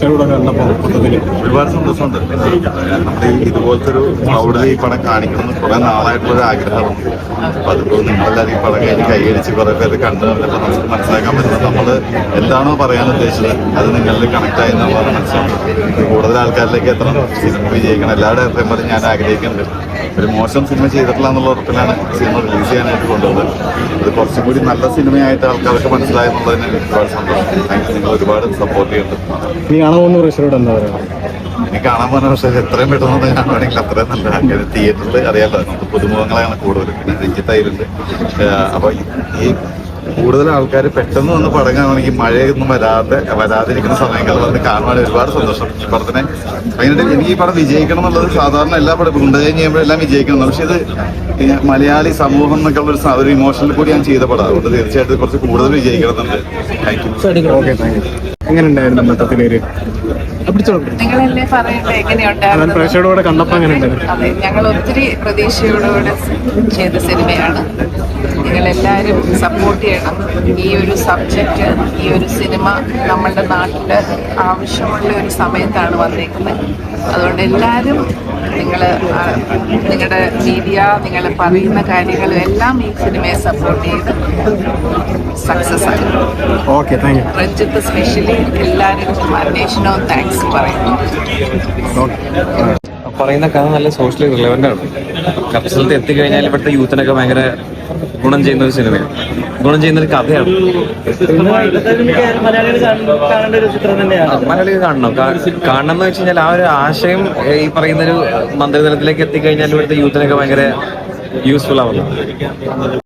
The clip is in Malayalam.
ഒരുപാട് സന്തോഷമുണ്ട്. നമ്മുടെ ഈ ഇതുപോലത്തെ ഒരു ക്രൗഡിൽ ഈ പടം കാണിക്കണമെന്ന് കുറെ നാളായിട്ടുള്ള ആഗ്രഹമാണ് അപ്പൊ അതിപ്പോ നിങ്ങളെല്ലാവരും ഈ പടം കഴിഞ്ഞ് കൈയടിച്ച് കുറെ പേര് കണ്ടു നമുക്ക് മനസ്സിലാക്കാൻ പറ്റുന്നത് നമ്മൾ എന്താണോ പറയാൻ ഉദ്ദേശിച്ചത് അത് നിങ്ങളിൽ കണക്ട് ആയി എന്നുള്ളത് മനസ്സിലാവും കൂടുതൽ ആൾക്കാരിലേക്ക് എത്തണം. സിനിമ വിജയിക്കണം. എത്രയും പറഞ്ഞ് ഞാൻ ആഗ്രഹിക്കുന്നുണ്ട്. ഒരു മോശം സിനിമ ചെയ്തിട്ടില്ല എന്നുള്ള ഉറപ്പിലാണ് സിനിമ റിലീസ് ചെയ്യാനായിട്ട് കൊണ്ടുപോകുന്നത് അത് കുറച്ചും കൂടി നല്ല സിനിമയായിട്ട് ആൾക്കാർക്ക് മനസ്സിലായെന്നുള്ളതിന് ഒരുപാട് സന്തോഷം. നിങ്ങൾ ഒരുപാട് സപ്പോർട്ട് ചെയ്യുന്നുണ്ട് കാണാൻ പോകുന്ന പ്രഷറോട് എന്താ പറയുക എനിക്ക് കാണാൻ എത്രയും പെട്ടെന്ന് ഞാൻ വേണമെങ്കിൽ അത്രയും നല്ല കാര്യം തിയേറ്ററിൽ അറിയാമല്ലോ നമുക്ക് പുതുമുഖങ്ങളാണ് കൂടുതൽ പിന്നെ രഞ്ജിത്തായിട്ടുണ്ട് അതിലുണ്ട് അപ്പൊ ഈ- ഈ കൂടുതൽ ആൾക്കാർ പെട്ടെന്ന് വന്ന് പടം മഴയൊന്നും വരാതെ വരാതിരിക്കുന്ന സമയങ്ങളിൽ വന്ന് കാണുവാൻ ഒരുപാട് സന്തോഷം. ഈ പടത്തിനെ അതിനിടയിൽ എനിക്ക് ഈ പടം വിജയിക്കണം എന്നുള്ളത് സാധാരണ എല്ലാ പടം ഗുണ്ടജയം ചെയ്യുമ്പോഴെല്ലാം വിജയിക്കണം പക്ഷെ ഇത് മലയാളി സമൂഹം എന്നൊക്കെ ഒരു ഒരു ഇമോഷനിൽ കൂടി ഞാൻ ചെയ്ത പടം. അതുകൊണ്ട് തീർച്ചയായിട്ടും കുറച്ച് കൂടുതൽ വിജയിക്കണം എന്നുണ്ട്. Thank you okay thank you എങ്ങനെ ഉണ്ടായിരുന്നു മൊത്തത്തിലൊരു നിങ്ങളല്ലേ പറയട്ടെ അവൻ എങ്ങനെയുണ്ടായിരുന്നു കണ്ടപ്പോൾ അതെ ഞങ്ങൾ ഒത്തിരി പ്രതീക്ഷയോടുകൂടെ ചെയ്ത സിനിമയാണ്. നിങ്ങളെല്ലാവരും സപ്പോർട്ട് ചെയ്യണം. ഈ ഒരു സബ്ജക്റ്റ് ഈ ഒരു സിനിമ നമ്മളുടെ നാട്ടിൽ ആവശ്യമുള്ള ഒരു സമയത്താണ് വന്നേക്കുന്നത്. അതുകൊണ്ട് എല്ലാവരും നിങ്ങൾ നിങ്ങളുടെ മീഡിയ നിങ്ങൾ പറയുന്ന കാര്യങ്ങളും എല്ലാം ഈ സിനിമയെ സപ്പോർട്ട് ചെയ്ത് സക്സസ് ആകും okay thank you Ranjith specially എല്ലാവരും അന്വേഷണവും താങ്ക്സ് പറയുന്നു. പറയുന്ന കഥ നല്ല സോഷ്യലി റിലവന്റ് ആണ്. കർഷകത്തിൽ എത്തിക്കഴിഞ്ഞാൽ ഇവിടുത്തെ യൂത്തിനൊക്കെ ഭയങ്കര ഗുണം ചെയ്യുന്ന ഒരു സിനിമയാണ് ഗുണം ചെയ്യുന്ന ഒരു കഥയാണ്. മലയാളികൾ കാണണം. കാണണം എന്ന് വെച്ച് കഴിഞ്ഞാൽ ആ ഒരു ആശയം ഈ പറയുന്ന ഒരു മന്ത്രിതലത്തിലേക്ക് എത്തിക്കഴിഞ്ഞാൽ ഇവിടുത്തെ യൂത്തിനൊക്കെ ഭയങ്കര യൂസ്ഫുൾ ആവുന്നു